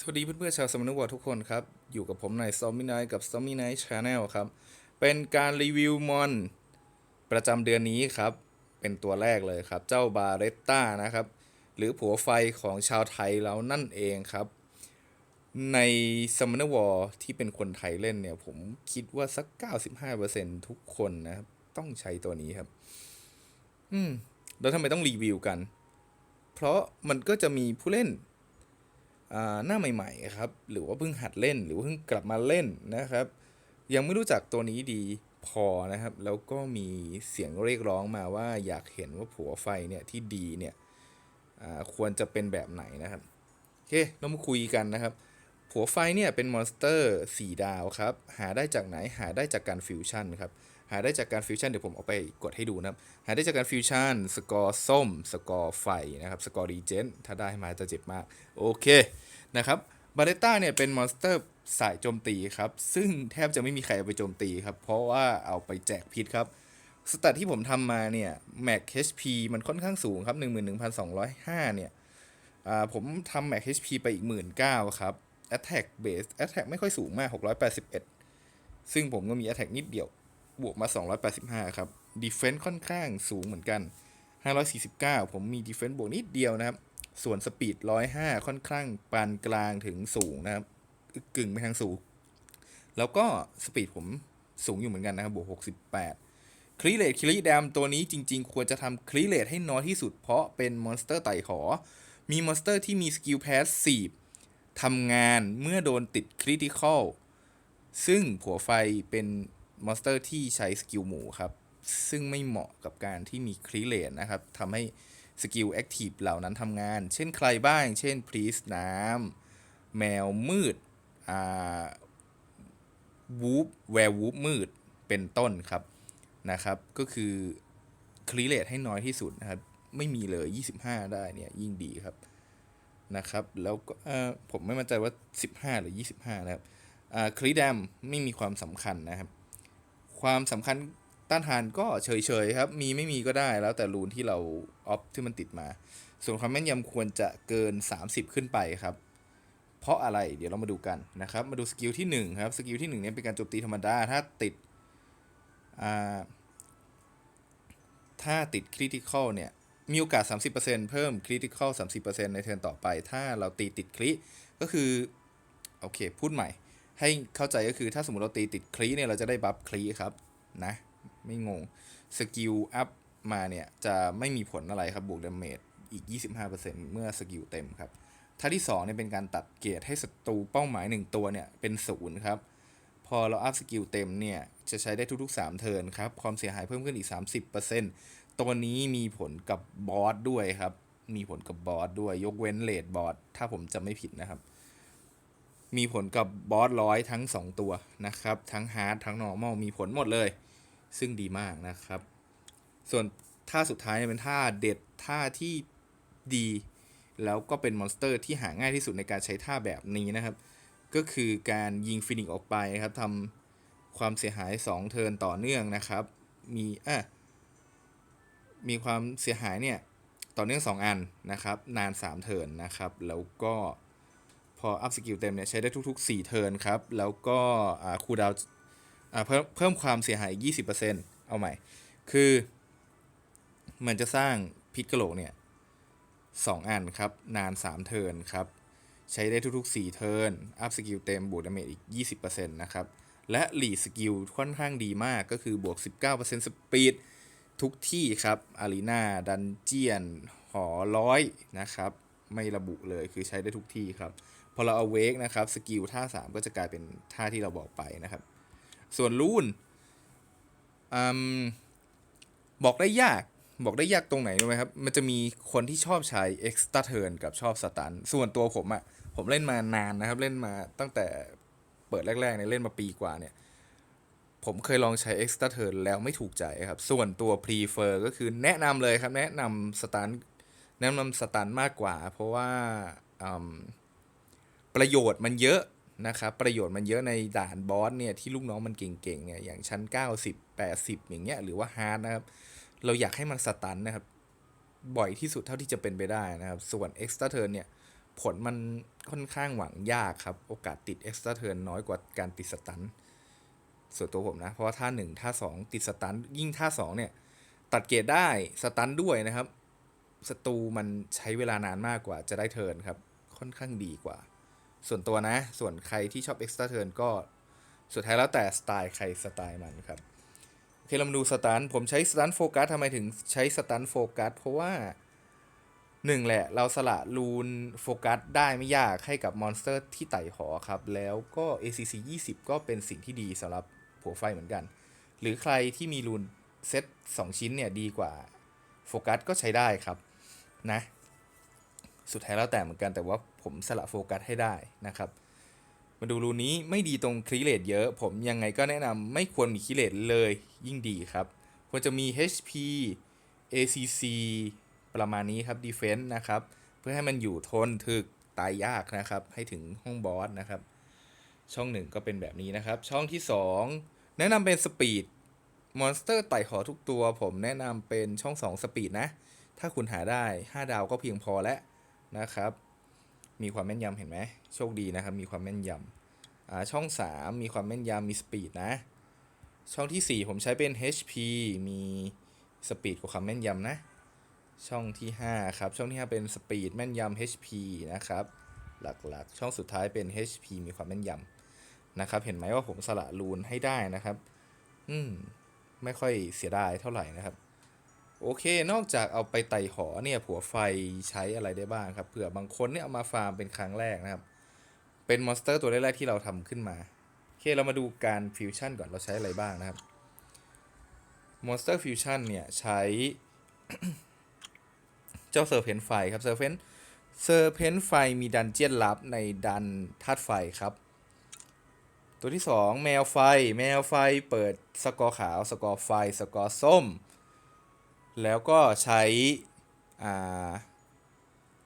สวัสดีเพื่อนๆชาวสมนุวทุกคนครับ อยู่กับผมในซอมมี่ไนกับซอมมี่ไนท์ชาแนลครับ เป็นการรีวิวมอน ประจำเดือนนี้ครับ เป็นตัวแรกเลยครับ เจ้าบาเรตต้านะครับ หรือผัวไฟของชาวไทยเรานั่นเองครับ ในสมนวอร์ที่เป็นคนไทยเล่นเนี่ย ผมคิดว่าสัก 95%ทุกคนนะครับ ต้องใช้ตัวนี้ครับ อืม แล้วทำไมต้องรีวิวกัน เพราะมันก็จะมีผู้เล่น หน้าใหม่ๆครับหรือว่าเพิ่งหัดเล่นหรือว่าเพิ่งกลับมาเล่นนะครับ ยังไม่รู้จักตัวนี้ดีพอนะครับ แล้วก็มีเสียงเรียกร้องมาว่าอยากเห็นว่าผัวไฟเนี่ยที่ดีเนี่ยอ่าควรจะเป็นแบบไหนนะครับโอเคเรามาคุยกันนะครับ ผัวไฟเนี่ยเป็นมอนสเตอร์ 4 ดาวครับ หาได้จากไหนหาได้จากการฟิวชั่นครับ หาได้จากการฟิวชั่นเดี๋ยวผมเอาไปกดให้ดูนะครับหาได้จากการฟิวชั่นสกอร์ส้ม สกอร์ไฟนะครับสกอร์รีเจนถ้าได้มาจะเจ็บมาก โอเคนะครับบาเลต้าเนี่ยเป็นมอนสเตอร์สายโจมตีครับ ซึ่งแทบจะไม่มีใครเอาไปโจมตีครับ เพราะว่าเอาไปแจกพิษครับสแตทที่ผมทำมาเนี่ย Max HP มันค่อนข้างสูงครับ 11,205 เนี่ยอ่าผมทำ Max HP ไปอีก 19,000 ครับ Attack Base Attack ไม่ค่อยสูงมาก 681 ซึ่งผมก็มี Attack นิดเดียว บวกมา 285 ครับ Defense ค่อนข้างสูงเหมือนกัน 549 ผมมี Defense บวกนิดเดียวนะครับ ส่วนสปีด 105 ค่อนข้างปานกลางถึงสูงนะครับ กึ่งไปทางสูง แล้วก็สปีดผมสูงอยู่เหมือนกันนะครับ บวก 68 คลีเลตคลีแดมตัวนี้จริงๆ ควรจะทำคลีเลตให้น้อยที่สุดเพราะเป็นมอนสเตอร์ไต่ขอมีมอนสเตอร์ที่มีสกิลแพสซีฟทำงานเมื่อโดนติดคริติคอลซึ่งผัวไฟเป็น มอนสเตอร์ที่ใช้สกิลหมูครับ ซึ่งไม่เหมาะกับการที่มีคลีเลตนะครับทำให้สกิลแอคทีฟเหล่านั้นทำงาน เช่นใครบ้าง เช่นพรีสน้ำแมวมืดอ่าวูฟแวร์วูฟมืดเป็นต้นครับนะครับ ก็คือคลีเลตให้น้อยที่สุดนะครับ ไม่มีเลย 25 ได้เนี่ยยิ่งดีครับนะครับ แล้วก็ผมไม่มั่นใจว่า 15 หรือ 25 นะครับอ่าคลีแดมไม่มีความสำคัญนะครับ ความสำคัญต้านทานก็เฉยๆครับ มีไม่มีก็ได้แล้วแต่รูนที่เราออฟที่มันติดมา ส่วนความแม่นยำควรจะเกิน 30 ขึ้นไปครับ เพราะอะไรเดี๋ยวเรามาดูกันนะครับ มาดูสกิลที่1ครับ สกิลที่1เนี่ยเป็นการโจมตีธรรมดา ถ้าติดถ้าติดคริติคอลเนี่ย มีโอกาส 30%เพิ่มคริติคอล30%ในเทิร์นต่อไป ถ้าเราตีติดคริก็คือ โอเค พูดใหม่ ให้เข้าใจก็คือถ้าสมมติเราตีติดคลีเนี่ยเราจะได้บัฟคลีครับนะ ไม่งงสกิลอัพมาเนี่ยจะไม่มีผลอะไรครับบวกดาเมจอีก 25%เมื่อสกิลเต็มครับท่าที่2เนี่ยเป็นการตัดเกียรติให้ศัตรูเป้าหมาย 1 ตัวเนี่ยเป็นศูนย์ครับ พอเราอัพสกิลเต็มเนี่ยจะใช้ได้ทุกๆ 3 เทิร์นครับ ความเสียหายเพิ่มขึ้นอีก 30%ตัวนี้มีผลกับบอสด้วยครับ มีผลกับบอสด้วยยกเว้นเลดบอสถ้าผมจำไม่ผิดนะครับ มีผลกับบอสร้อยทั้ง 2 ตัวนะครับ ทั้งฮาร์ดทั้งนอร์มอลมีผลหมดเลย ซึ่งดีมากนะครับ ส่วนท่าสุดท้ายเป็นท่าเด็ดท่าที่ดี แล้วก็เป็นมอนสเตอร์ที่หาง่ายที่สุดในการใช้ท่าแบบนี้นะครับ ก็คือการยิงฟินิกออกไปครับทำความเสียหาย 2 เทิร์นต่อเนื่องนะครับ มีอะมีความเสียหายเนี่ยต่อเนื่อง 2 อันนะครับ นาน 3 เทิร์นนะครับ แล้วก็ พออัพสกิลเต็มเนี่ยใช้ได้ทุก ๆ 4 เทิร์นครับ แล้วก็คูดาวเพิ่มเพิ่มความเสียหาย 20%เอาใหม่ คือมันจะสร้างพิษกะโหลกเนี่ยสองอันครับ นาน 3 เทิร์นครับ ใช้ได้ทุก ๆ 4 เทิร์นอัพสกิลเต็มบวกดาเมจอีก 20%นะครับ และหลีสกิลค่อนข้างดีมากก็คือบวก 19%สปีดทุกที่ครับอารีนาดันเจียน หอร้อยนะครับ ไม่ระบุเลยคือใช้ได้ทุกที่ครับ พอเราเอาเวกนะครับสกิลท่า 3 ก็จะกลายเป็นท่าที่เราบอกไปนะครับ ส่วนลูนอบอกได้ยากบอกได้ยากตรงไหนรู้ไหมครับ มันจะมีคนที่ชอบใช้ extra turn กับชอบสตันส่วนตัวผมอะ่ะ ผมเล่นมานานนะครับ เล่นมาตั้งแต่เปิดแรกๆเนี่ยเล่นมาปีกว่าเนี่ย ผมเคยลองใช้ extra turn แล้วไม่ถูกใจครับ ส่วนตัว prefer ก็คือแนะนำเลยครับ แนะนำสตันแนะนำสตันมากกว่า เพราะว่าอืม ประโยชน์มันเยอะนะครับประโยชน์มันเยอะในด่านบอสเนี่ยที่ลูกน้องมันเก่งๆเนี่ยอย่างชั้น 90 80 อย่างเงี้ยหรือว่าฮาร์ดนะครับเราอยากให้มันสตันนะครับบ่อยที่สุดเท่าที่จะเป็นไปได้นะครับ ส่วน extra turn เนี่ยผลมันค่อนข้างหวังยากครับ โอกาสติดเอ็กซ์ตร้าเทิร์นน้อยกว่าการติดสตันส่วนตัวผมนะ เพราะว่าท่าหนึ่งท่าสองติดสตันยิ่งท่าสองเนี่ย ตัดเกรดได้สตันด้วยนะครับศัตรูมันใช้เวลานานมากกว่าจะได้เทิร์นครับ ค่อนข้างดีกว่า ส่วนตัวนะ ส่วนใครที่ชอบเอ็กซ์ตร้าเทิร์นก็สุดท้ายแล้วแต่สไตล์ใครสไตล์มันครับ โอเค เรามาดูสตันผมใช้สตันโฟกัสทำไมถึงใช้สตันโฟกัสเพราะว่าหนึ่งแหละ เราสละรูนโฟกัสได้ไม่ยากให้กับมอนสเตอร์ที่ไต่หอครับ แล้วก็ ACC 20 ก็เป็นสิ่งที่ดีสำหรับผัวไฟเหมือนกัน หรือใครที่มีรูนเซต2 ชิ้นเนี่ย ดีกว่าโฟกัสก็ใช้ได้ครับนะ สุดท้ายแล้วแต่เหมือนกันแต่ว่าผมสละโฟกัสให้ได้นะครับ มาดูรูนี้ไม่ดีตรงคริเลตเยอะ ผมยังไงก็แนะนำไม่ควรมีคริเลตเลยยิ่งดีครับ ควรจะมี HP ACC ประมาณนี้ครับ Defense นะครับ เพื่อให้มันอยู่ทนถึกตายยากนะครับ ให้ถึงห้องบอสนะครับ ช่องหนึ่งก็เป็นแบบนี้นะครับ ช่องที่ 2 แนะนำเป็นสปีดมอนสเตอร์ไต่หอทุกตัว ผมแนะนำเป็นช่อง 2 สปีดนะ ถ้าคุณหาได้ 5 ดาวก็เพียงพอแล้ว นะครับ มีความแม่นยำเห็นไหมโชคดีนะครับ มีความแม่นยำอ่าช่อง 3 มีความแม่นยำมีสปีดนะ ช่องทีสี่ 4 ผมใช้เป็น HP มีสปีดกับความแม่นยำนะ ช่องที่ 5 ครับ ช่องที่ 5 เป็นสปีดแม่นยำ HP นะครับ หลักๆ ช่องสุดท้ายเป็น HP มีความแม่นยำนะครับ เห็นไหมว่าผมสละรูนให้ได้นะครับ อืม ไม่ค่อยเสียดายเท่าไหร่นะครับ โอเค นอกจากเอาไปไต่หอเนี่ยผัวไฟใช้อะไรได้บ้างครับเผื่อบางคนเนี่ยเอามาฟาร์มเป็นครั้งแรกนะครับ เป็นมอนสเตอร์ตัวแรกๆที่เราทำขึ้นมา โอเคเรามาดูการฟิวชั่นก่อนเราใช้อะไรบ้างนะครับมอนสเตอร์ฟิวชั่นเนี่ยใช้เจ้าเซอร์เพนไฟครับเซอร์เพนเซอร์เพนไฟมีดันเจียนลับในดันธาตุไฟครับ ตัวที่ 2 แมวไฟ แมวไฟเปิดสกอร์ขาว สกอร์ไฟ สกอร์ส้ม แล้วก็ใช้อ่า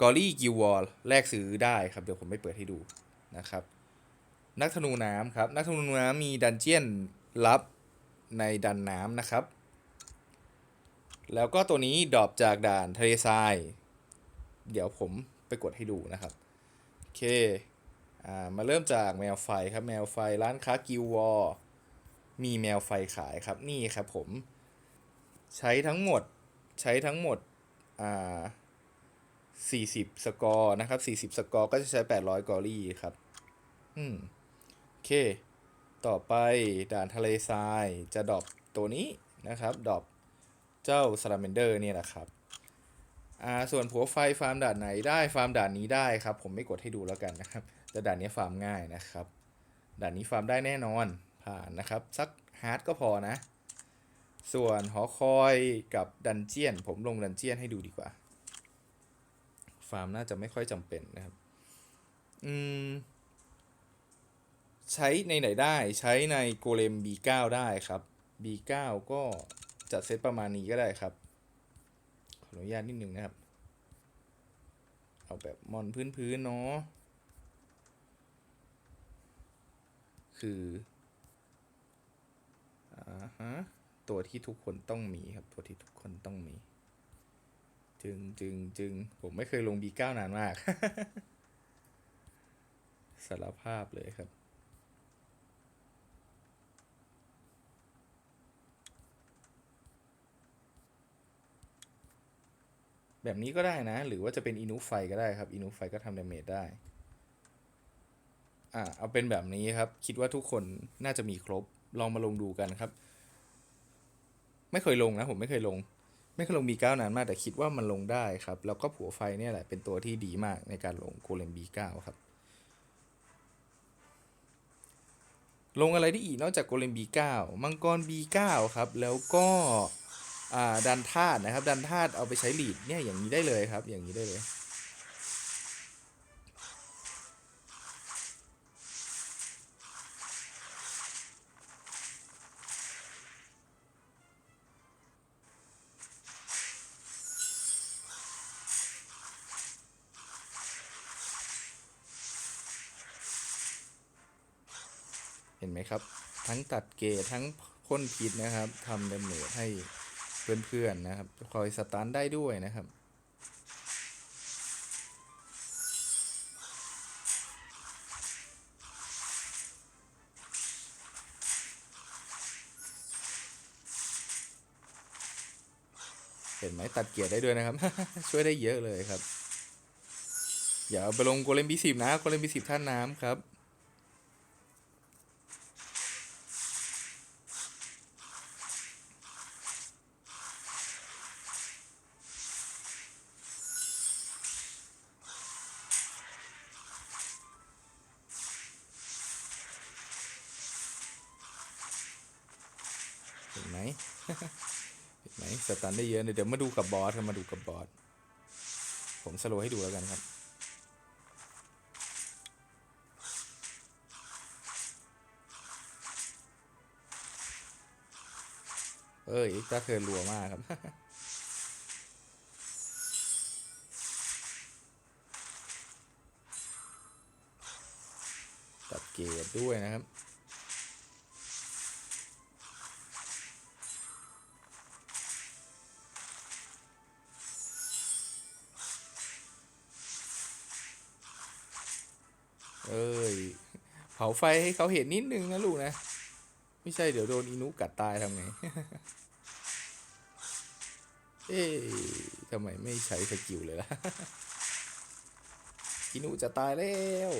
กอรี่กิวอลแลกซื้อได้ครับ เดี๋ยวผมไปเปิดให้ดูนะครับ นักธนูน้ำครับ นักธนูน้ำมีดันเจียนลับในดันน้ำนะครับ แล้วก็ตัวนี้ดรอปจากด่านทะเลทราย เดี๋ยวผมไปกดให้ดูนะครับ โอเคอ่ามาเริ่มจากแมวไฟครับ แมวไฟร้านค้ากิววอลมีแมวไฟขายครับ นี่ครับผม ใช้ทั้งหมด ใช้ทั้งหมดอ่า40 สกอร์นะครับ 40 สกอร์ก็จะใช้ 800 กอรี่ครับ อืม โอเค ต่อไปด่านทะเลทรายจะดรอปตัวนี้นะครับดรอปเจ้าซาลาเมนเดอร์เนี่ยแหละครับ อ่า ส่วนผัวไฟฟาร์มด่านไหนได้ฟาร์มด่านนี้ได้ครับ ผมไม่กดให้ดูแล้วกันนะครับ แต่ด่านนี้ฟาร์มง่ายนะครับ ด่านนี้ฟาร์มได้แน่นอนผ่านนะครับ สักฮาร์ดก็พอนะ ส่วนหอคอยกับดันเจียน ผมลงดันเจียนให้ดูดีกว่า ฟาร์มน่าจะไม่ค่อยจำเป็นนะครับ อืม ใช้ในไหนได้ใช้ในโกเลม B9 ได้ครับ B9 ก็จัดเซตประมาณนี้ก็ได้ครับ ขออนุญาตนิดนึงนะครับ เอาแบบมอนพื้นๆเนาะคืออ่าฮะ ตัวที่ทุกคนต้องมีครับ ตัวที่ทุกคนต้องมี จึงจึงจึงผมไม่เคยลง B9 นานมาก สารภาพเลยครับ แบบนี้ก็ได้นะ หรือว่าจะเป็นอินุไฟก็ได้ครับ อินุไฟก็ทำดาเมจได้อ่าเอาเป็นแบบนี้ครับ คิดว่าทุกคนน่าจะมีครบ ลองมาลงดูกันครับ ไม่เคยลงนะผมไม่เคยลง ไม่เคยลง B9 นานมากแต่คิดว่ามันลงได้ครับ แล้วก็ผัวไฟเนี่ยแหละเป็นตัวที่ดีมากในการลงโกเลม B9 ครับลงอะไรได้อีกนอกจากโกเลม B9 มังกร B9 ครับ แล้วก็ดันธาตุนะครับ ดันธาตุเอาไปใช้ลีดเนี่ยอย่างนี้ได้เลยครับ อย่างนี้ได้เลย ห็นไหมครับ ทั้งตัดเกตทั้งพ่นพิษนะครับทำเดเมจให้เพื่อนๆนะครับ คอยสตาร์ทได้ด้วยนะครับเห็นไหมตัดเกียร์ได้ด้วยนะครับ ช่วยได้เยอะเลยครับ อย่าเอาไปลงโกเลมบีสิบนะโกเลมบีสิบท่านน้ำครับ สันได้เยอะเลยเดี๋ยวมาดูกับบอสครับมาดูกับบอสผมสโลให้ดูแล้วกันครับเอ้ยตาเธอรัวมากครับ ตัดเกรดด้วยนะครับ เอ้ย เผาไฟให้เขาเห็นนิดนึงนะลูกนะ ไม่ใช่เดี๋ยวโดนอินุกัดตายทำไง เอ๊ะทำไมไม่ใช้สกิลเลยล่ะ อินุจะตายแล้ว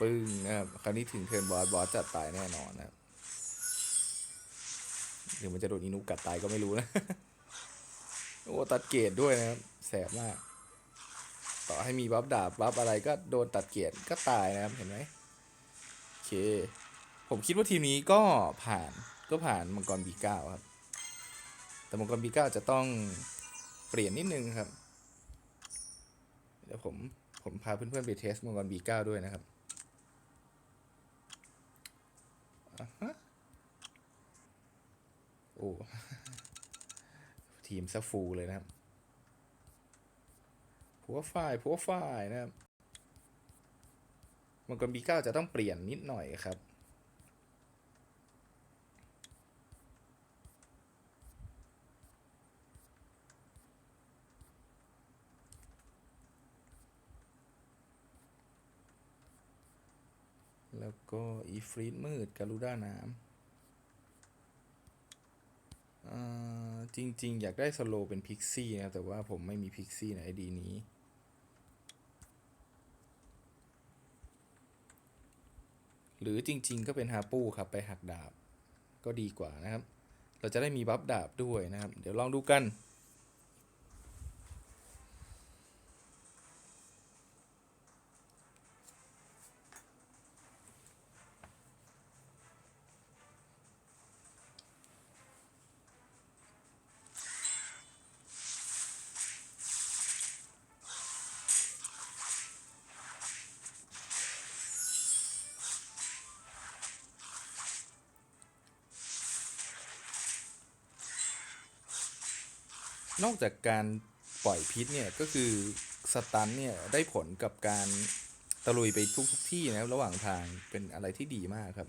ปึ้งนะครับ คราวนี้ถึงเทิร์นบอส บอสจะตายแน่นอนนะครับหรือมันจะโดนอินุกัดตายก็ไม่รู้นะ โอ้ ตัดเกรดด้วยนะครับ แสบมาก ต่อให้มีบัฟดาบบัฟอะไรก็โดนตัดเกียรติก็ตายนะครับเห็นไหมโอเค ผมคิดว่าทีมนี้ก็ผ่านก็ผ่านมังกรบีเก้าครับ แต่มังกรบีเก้าจะต้องเปลี่ยนนิดนึงครับ เดี๋ยวผมผมพาเพื่อนๆไปเทสมังกรบีเก้าด้วยนะครับอ่าฮะโอ้ทีมซัฟฟูลเลยนะครับ ผัวฝ่ายผัวฝ่ายนะครับมังกรบีเก้าจะต้องเปลี่ยนนิดหน่อยครับ แล้วก็อีฟรีดมืดกาลูด้าน้ำจริง ๆ อยากได้สโลเป็นพิกซี่นะ แต่ว่าผมไม่มีพิกซี่ในไอดีนี้ หรือจริง ๆ ก็เป็นฮาปูครับไปหักดาบก็ดีกว่านะครับ เราจะได้มีบัฟดาบด้วยนะครับ เดี๋ยวลองดูกัน จากการปล่อยพิษเนี่ยก็คือสตันเนี่ยได้ผลกับการตะลุยไปทุกทุกที่นะครับระหว่างทางเป็นอะไรที่ดีมากครับ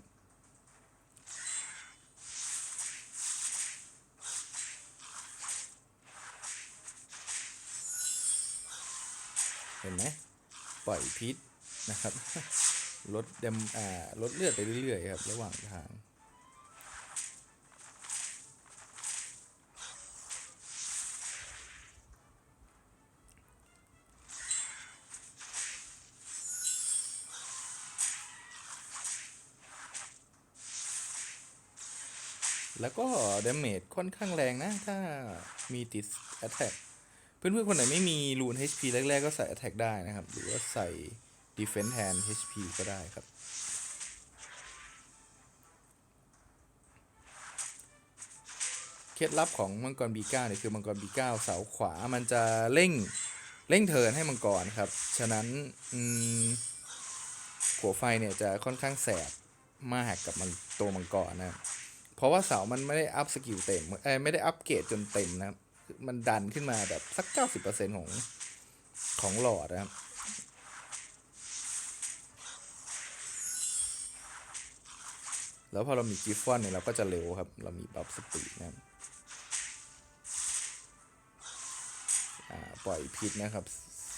เห็นไหมปล่อยพิษนะครับ ลดเดมอ่าลดเลือดไปเรื่อยๆครับ ระหว่างทาง แล้วก็ดาเมจค่อนข้างแรงนะ ถ้ามีติด Attack เพื่อนๆคนไหนไม่มีรูน HP แรก ๆ ก็ใส่ Attack ได้นะครับ หรือว่าใส่ Defense Hand HP ก็ได้ครับ เคล็ดลับของมังกร B9 เก้าเนี่ยคือมังกร B9 เก้าเสาขวามันจะเร่งเร่งเทินให้มังกรครับ ฉะนั้นหัวไฟเนี่ยจะค่อนข้างแสบมากกับมันตัวมังกรนะครับ เพราะว่าเสามันไม่ได้อัพสกิลเต็มเอ้ยไม่ได้อัพเกรดจนเต็มนะครับ มันดันขึ้นมาแบบสักเก้าสิบเปอร์เซ็นของของหลอดนะครับแล้วพอเรามีกิฟฟอนเนี่ยเราก็จะเร็วครับ เรามีบัฟสปีดนะครับอ่าปล่อยพิษนะครับ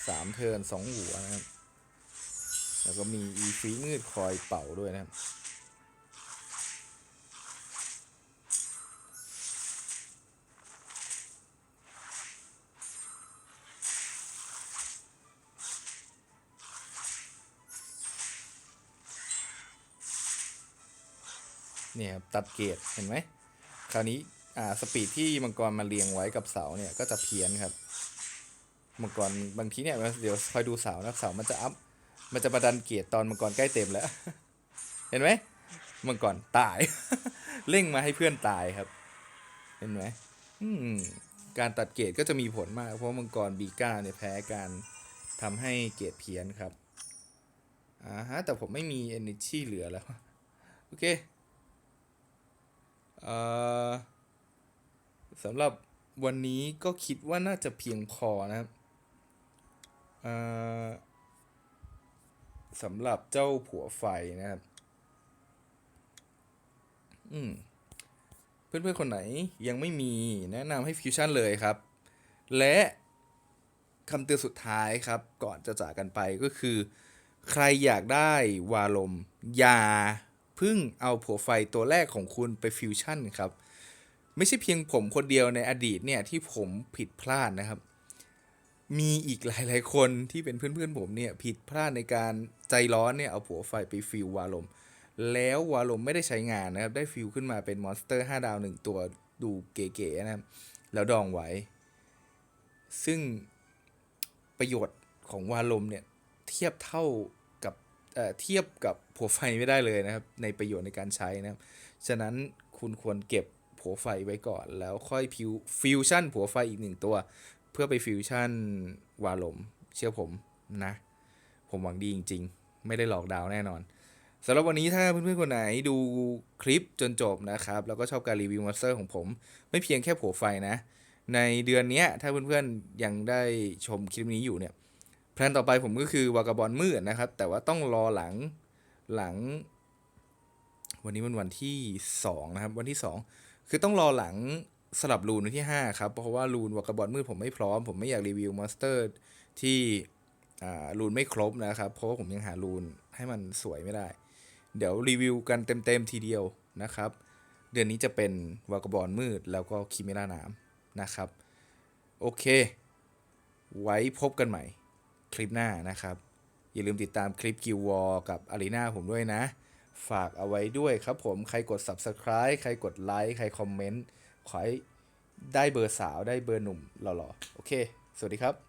สามเทิร์นสองหัวนะครับ แล้วก็มีอีฟีมืดคอยเป่าด้วยนะครับ เนี่ยครับตัดเกรดเห็นไหมคราวนี้อ่าสปีดที่มังกรมาเรียงไว้กับเสาเนี่ยก็จะเพี้ยนครับมังกรบางทีเนี่ยเดี๋ยวคอยดูเสานะเสามันจะอัพมันจะประดันเกียรตอนมังกรใกล้เต็มแล้ว เห็นไหมมังกรตาย เร่งมาให้เพื่อนตายครับ เห็นไหมอืมการตัดเกรดก็จะมีผลมาก เพราะมังกรบีก้าเนี่ยแพ้การทำให้เกรดเพี้ยนครับอ่าฮะแต่ผมไม่มี energy เหลือแล้ว โอเค สำหรับวันนี้ก็คิดว่าน่าจะเพียงพอนะครับสำหรับเจ้าผัวไฟนะครับ อืม เพื่อนๆคนไหนยังไม่มีแนะนำให้ฟิวชั่นเลยครับ และคำเตือนสุดท้ายครับ ก่อนจะจากกันไปก็คือ ใครอยากได้วาลม อย่า เพึ่งเอาผัวไฟตัวแรกของคุณไปฟิวชั่นครับ ไม่ใช่เพียงผมคนเดียวในอดีตเนี่ยที่ผมผิดพลาดนะครับ มีอีกหลาย ๆ คนที่เป็นเพื่อนๆผมเนี่ยผิดพลาดในการใจร้อนเนี่ยเอาผัวไฟไปฟิววาลมแล้ววาลมไม่ได้ใช้งานนะครับ ได้ฟิวขึ้นมาเป็นมอนสเตอร์5ดาว1ตัวดูเก๋ๆนะครับ แล้วดองไว้ ซึ่งประโยชน์ของวาลมเนี่ยเทียบเท่า เอ่อเทียบกับผัวไฟไม่ได้เลยนะครับ ในประโยชน์ในการใช้นะครับ ฉะนั้นคุณควรเก็บผัวไฟไว้ก่อน แล้วค่อยฟิวฟิวชั่นผัวไฟอีกหนึ่งตัว เพื่อไปฟิวชั่นวาลม เชื่อผมนะ ผมหวังดีจริง ๆ ไม่ได้หลอกดาวแน่นอนสำหรับวันนี้ถ้าเพื่อนๆคนไหนดูคลิปจนจบนะครับ แล้วก็ชอบการรีวิวมอนสเตอร์ของผม ไม่เพียงแค่ผัวไฟนะ ในเดือนนี้ถ้าเพื่อนๆยังได้ชมคลิปนี้อยู่เนี่ย แพลนต่อไปผมก็คือวากาบอลมืดนะครับ แต่ว่าต้องรอหลังหลัง วันนี้มันวันที่ 2 นะครับ วันที่ 2 คือต้องรอหลังสลับรูนวันที่ 5 ครับ เพราะว่ารูนวากาบอลมืดผมไม่พร้อม ผมไม่อยากรีวิวมอนสเตอร์ที่อ่ารูนไม่ครบนะครับ เพราะว่าผมยังหารูนให้มันสวยไม่ได้ เดี๋ยวรีวิวกันเต็ม ๆ ทีเดียวนะครับ เดือนนี้จะเป็นวากาบอลมืดแล้วก็คิเมราน้ำนะครับ โอเค ไว้พบกันใหม่ คลิปหน้านะครับ อย่าลืมติดตามคลิปกิววอกับอารีนาผมด้วยนะ ฝากเอาไว้ด้วยครับผมใครกด Subscribe ใครกดไลค์ใครคอมเมนต์ขอให้ได้เบอร์สาวได้เบอร์หนุ่มหล่อๆ โอเค สวัสดีครับ